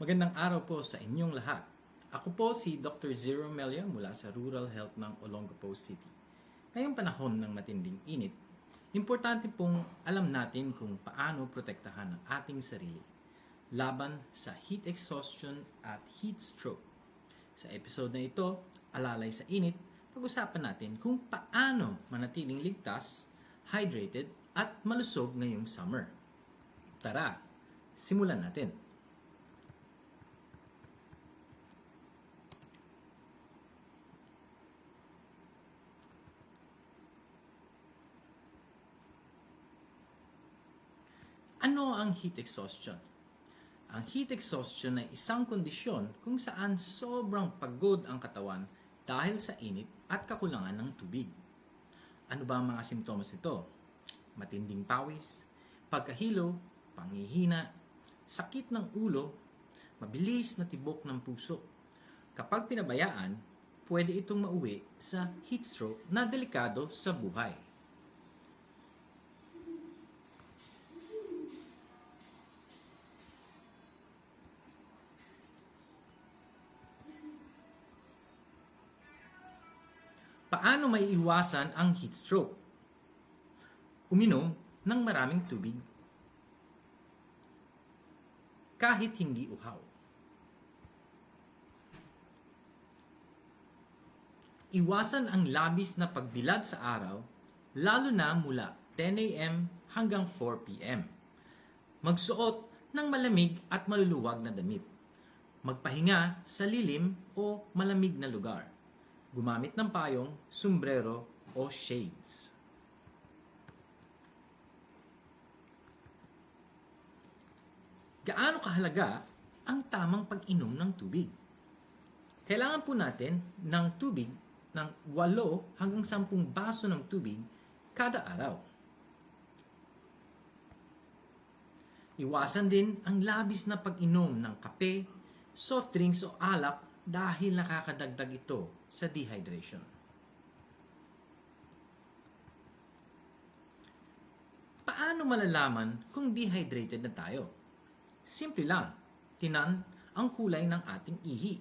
Magandang araw po sa inyong lahat. Ako po si Dr. Zero Melia mula sa Rural Health ng Olongapo City. Ngayong panahon ng matinding init, importante pong alam natin kung paano protektahan ang ating sarili laban sa heat exhaustion at heat stroke. Sa episode na ito, Alalay sa Init, pag-usapan natin kung paano manatiling ligtas, hydrated, at malusog ngayong summer. Tara, simulan natin. Ano ang heat exhaustion? Ang heat exhaustion ay isang kondisyon kung saan sobrang pagod ang katawan dahil sa init at kakulangan ng tubig. Ano ba ang mga simptomas nito? Matinding pawis, pagkahilo, pangihina, sakit ng ulo, mabilis na tibok ng puso. Kapag pinabayaan, pwede itong mauwi sa heat stroke na delikado sa buhay. Paano may iwasan ang heat stroke? Uminom ng maraming tubig. Kahit hindi uhaw. Iwasan ang labis na pagbilad sa araw, lalo na mula 10 a.m. hanggang 4 p.m. Magsuot ng malamig at maluluwag na damit. Magpahinga sa lilim o malamig na lugar gumamit ng payong, sombrero o shades. Gaano kahalaga ang tamang pag-inom ng tubig? Kailangan po natin ng tubig ng 8 hanggang 10 baso ng tubig kada araw. Iwasan din ang labis na pag-inom ng kape, soft drinks o alak dahil nakakadagdag ito sa dehydration. Paano malalaman kung dehydrated na tayo? Simple lang, tinan ang kulay ng ating ihi.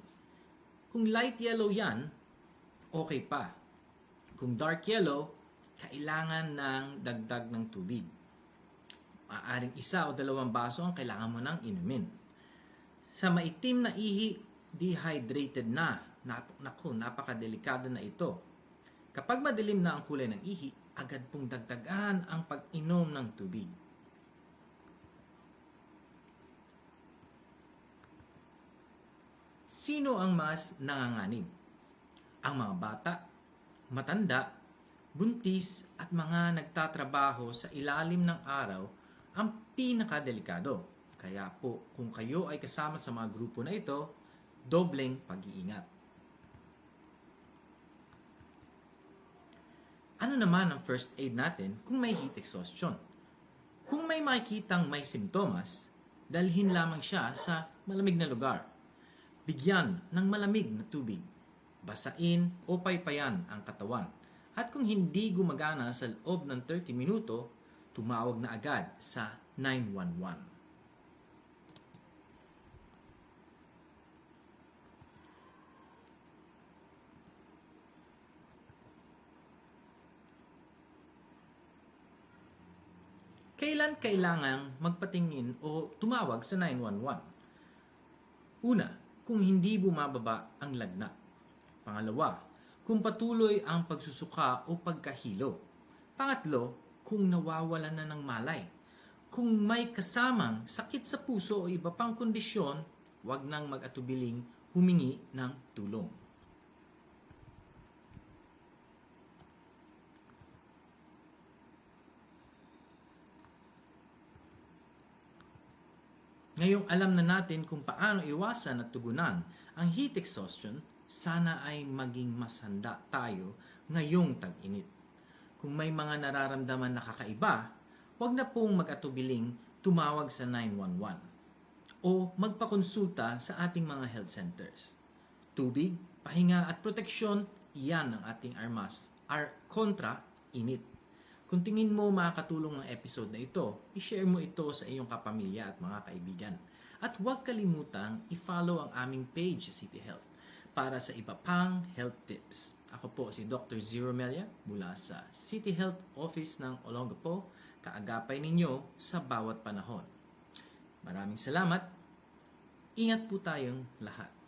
Kung light yellow yan, okay pa. Kung dark yellow, kailangan ng dagdag ng tubig. Maaring isa o dalawang baso ang kailangan mo nang inumin. Sa maitim na ihi, dehydrated na. Nap- naku, napakadelikado na ito. Kapag madilim na ang kulay ng ihi, agad pong dagdagan ang pag-inom ng tubig. Sino ang mas nanganganib? Ang mga bata, matanda, buntis at mga nagtatrabaho sa ilalim ng araw ang pinakadelikado. Kaya po, kung kayo ay kasama sa mga grupo na ito, dobleng pag-iingat. Ano naman ang first aid natin kung may heat exhaustion? Kung may makikitang may simptomas, dalhin lamang siya sa malamig na lugar. Bigyan ng malamig na tubig. Basain o paypayan ang katawan. At kung hindi gumagana sa loob ng 30 minuto, tumawag na agad sa 911. Kailan kailangang magpatingin o tumawag sa 911? Una, kung hindi bumababa ang lagnat. Pangalawa, kung patuloy ang pagsusuka o pagkahilo. Pangatlo, kung nawawala na ng malay. Kung may kasamang sakit sa puso o iba pang kondisyon, huwag nang mag-atubiling humingi ng tulong. Ngayong alam na natin kung paano iwasan at tugunan ang heat exhaustion, sana ay maging mas handa tayo ngayong tag-init. Kung may mga nararamdaman na kakaiba, huwag na pong mag-atubiling tumawag sa 911 o magpakonsulta sa ating mga health centers. Tubig, pahinga at proteksyon, iyan ang ating armas ar kontra init. Kung tingin mo makakatulong ang episode na ito, i-share mo ito sa iyong kapamilya at mga kaibigan. At huwag kalimutang i-follow ang aming page City Health para sa iba pang health tips. Ako po si Dr. Zero Melia mula sa City Health Office ng Olongapo, kaagapay ninyo sa bawat panahon. Maraming salamat. Ingat po tayong lahat.